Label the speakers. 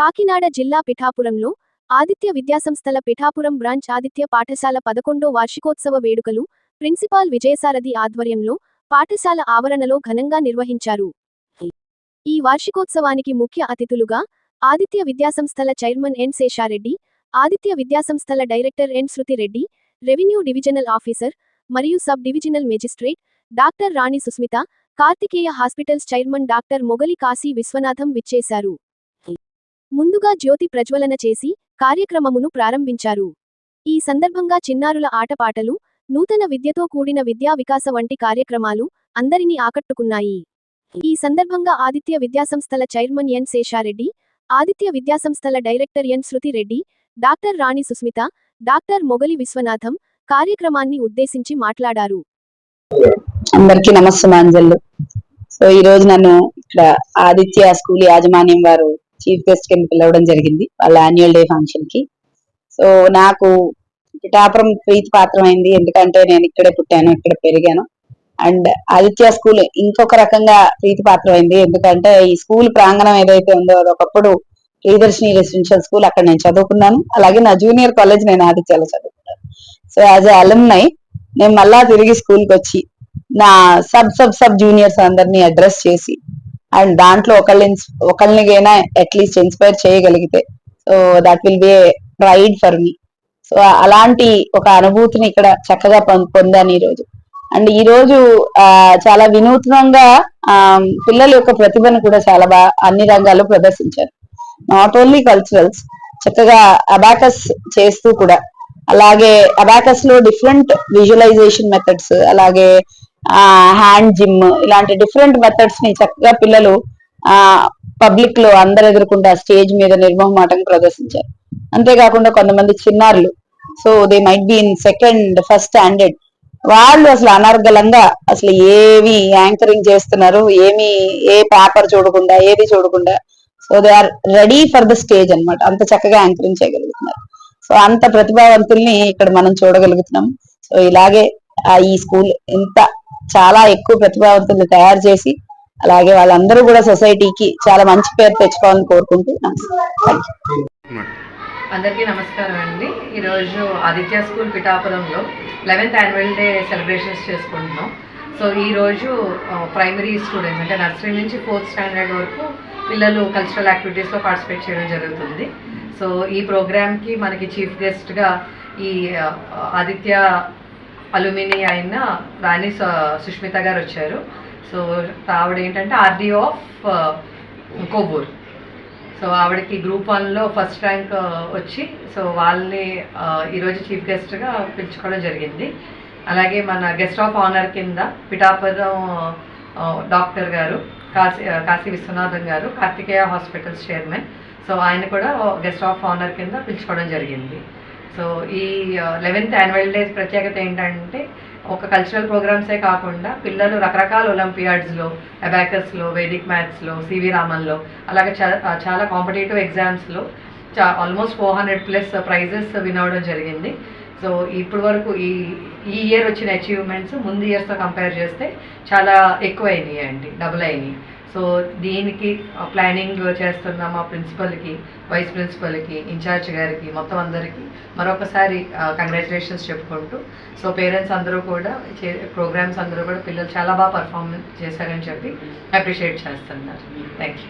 Speaker 1: కాకినాడ జిల్లా పిఠాపురంలో ఆదిత్య విద్యాసంస్థల పిఠాపురం బ్రాంచ్ ఆదిత్య పాఠశాల పదకొండో వార్షికోత్సవ వేడుకలు ప్రిన్సిపాల్ విజయసారథి ఆధ్వర్యంలో పాఠశాల ఆవరణలో ఘనంగా నిర్వహించారు. ఈ వార్షికోత్సవానికి ముఖ్య అతిథులుగా ఆదిత్య విద్యాసంస్థల చైర్మన్ ఎన్ శేషారెడ్డి ఆదిత్య విద్యాసంస్థల director N Shruthireddy revenue divisional officer మరియు sub divisional magistrate doctor Rani Susmitha Karthikeya hospitals chairman doctor Mogali Kashi Viswanatham విచ్చేశారు. ముందుగా జ్యోతి ప్రజ్వలన చేసి కార్యక్రమమును ప్రారంభించారు. ఈ సందర్భంగా చిన్నారుల ఆటపాటలు నూతన విద్యతో కూడిన విద్యా వికాస వంటి కార్యక్రమాలు అందరినీ ఆకట్టుకున్నాయి. ఈ సందర్భంగా ఆదిత్య విద్యాసంస్థల చైర్మన్ ఎన్ శేషారెడ్డి ఆదిత్య విద్యాసంస్థల director N Shruthireddy doctor Rani Susmitha doctor Mogali Viswanatham కార్యక్రమాన్ని ఉద్దేశించి మాట్లాడారు.
Speaker 2: అందరికీ నమస్సమాంజలు. సో ఈ రోజు నన్ను ఇక్కడ ఆదిత్య స్కూల్ యాజమాన్యం వారు చీఫ్ గెస్ట్ కింద పిలవడం జరిగింది వాళ్ళ యాన్యువల్ డే ఫంక్షన్కి. సో నాకు పిఠాపురం ప్రీతి పాత్రమైంది ఎందుకంటే నేను ఇక్కడే పుట్టాను ఇక్కడ పెరిగాను. అండ్ ఆదిత్య స్కూల్ ఇంకొక రకంగా ప్రీతి పాత్రమైంది ఎందుకంటే ఈ స్కూల్ ప్రాంగణం ఏదైతే ఉందో అది ఒకప్పుడు ప్రియదర్శిని రెసిడెన్షియల్ స్కూల్ అక్కడ నేను చదువుకున్నాను. అలాగే నా జూనియర్ కాలేజ్ నేను ఆదిత్యలో చదువుకున్నాను. సో యాజ్ ఎ అలమ్నై నేను మళ్ళా తిరిగి స్కూల్కి వచ్చి నా సబ్ సబ్ సబ్ జూనియర్స్ అందరినీ అడ్రస్ చేసి అండ్ దాంట్లో ఒకళ్ళు ఒకళ్ళనిగైనా అట్లీస్ట్ ఇన్స్పైర్ చేయగలిగితే. So that will be pride for me so అలాంటి ఒక అనుభూతిని ఇక్కడ చక్కగా పొందాను ఈ రోజు అండ్ ఈ రోజు ఆ, చాలా వినూత్నంగా ఆ, పిల్లల యొక్క ప్రతిభను కూడా చాలా బాగా అన్ని రంగాల్లో ప్రదర్శించారు. నాట్ ఓన్లీ కల్చరల్స్ చక్కగా అబాకస్ చేస్తూ కూడా. అలాగే అబాకస్లో డిఫరెంట్ విజువలైజేషన్ మెథడ్స్ అలాగే హ్యాండ్ జిమ్ ఇలాంటి డిఫరెంట్ మెథడ్స్ని చక్కగా పిల్లలు ఆ పబ్లిక్లో అందరు ఎదుర్కొంటే స్టేజ్ మీద నిర్మోహమాటంగా ప్రదర్శించారు. అంతేకాకుండా కొంతమంది చిన్నారులు. So they might be in second first standard వాళ్ళు అసలు అనర్గలంగా అసలు ఏవి యాంకరింగ్ చేస్తున్నారు ఏమి ఏ పేపర్ చూడకుండా ఏది చూడకుండా. So they are ready for the stage అన్నమాట. అంత చక్కగా యాంకరింగ్ చేయగలుగుతున్నారు. సో అంత ప్రతిభావంతుల్ని ఇక్కడ మనం చూడగలుగుతున్నాం. సో ఇలాగే ఈ స్కూల్ ఇంత చాలా ఎక్కువ ప్రతిభావంతుల్ని తయారు చేసి అలాగే వాళ్ళందరూ కూడా సొసైటీకి చాలా మంచి పేరు తెచ్చుకోవాలని కోరుకుంటూ
Speaker 3: అందరికీ నమస్కారం అండి. ఈరోజు ఆదిత్య స్కూల్ పిఠాపురంలో లెవెన్త్ యాన్యువల్ డే సెలబ్రేషన్స్ చేసుకుంటున్నాం. సో ఈరోజు ప్రైమరీ స్టూడెంట్స్ అంటే నర్సరీ నుంచి ఫోర్త్ స్టాండర్డ్ వరకు పిల్లలు కల్చరల్ యాక్టివిటీస్లో పార్టిసిపేట్ చేయడం జరుగుతుంది. సో ఈ ప్రోగ్రామ్కి మనకి చీఫ్ గెస్ట్గా ఈ ఆదిత్య అలుమిని అయిన రాణి సు- సుష్మిత గారు వచ్చారు. సో ఆవిడ ఏంటంటే ఆర్డీ ఆఫ్ కోబూర్ సో ఆవిడకి గ్రూప్ వన్లో ఫస్ట్ ర్యాంక్ వచ్చి సో వాళ్ళని ఈరోజు చీఫ్ గెస్ట్గా పిలుచుకోవడం జరిగింది. అలాగే మన గెస్ట్ ఆఫ్ ఆనర్ కింద పిఠాపురం డాక్టర్ గారు కాశీ కాశీ విశ్వనాథన్ గారు కార్తికేయ హాస్పిటల్స్ చైర్మన్. సో ఆయన కూడా గెస్ట్ ఆఫ్ ఆనర్ కింద పిలుచుకోవడం జరిగింది. సో ఈ లెవెన్త్ యాన్యువల్ డేస్ ప్రత్యేకత ఏంటంటే ఒక కల్చరల్ ప్రోగ్రామ్సే కాకుండా పిల్లలు రకరకాల ఒలింపియాడ్స్లో అబాకస్లో వేదిక్ మ్యాథ్స్లో సివి రామన్లో అలాగే చాలా చాలా కాంపిటేటివ్ ఎగ్జామ్స్లో చా almost four hundred plus prizes win జరిగింది. సో ఇప్పుడు వరకు ఈ ఈ ఇయర్ వచ్చిన అచీవ్మెంట్స్ ముందు ఇయర్స్తో కంపేర్ చేస్తే చాలా ఎక్కువ అయినాయి అండి డబుల్ అయినాయి. సో దీనికి ప్లానింగ్ చేస్తున్న మా ప్రిన్సిపల్కి వైస్ ప్రిన్సిపల్కి ఇన్ఛార్జ్ గారికి మొత్తం అందరికీ మరొకసారి కంగ్రాచులేషన్స్ చెప్పుకుంటూ సో పేరెంట్స్ అందరూ కూడా ప్రోగ్రామ్స్ అందరూ కూడా పిల్లలు చాలా బాగా పర్ఫార్మెన్స్ చేశారని చెప్పి అప్రిషియేట్ చేస్తున్నారు. Thank you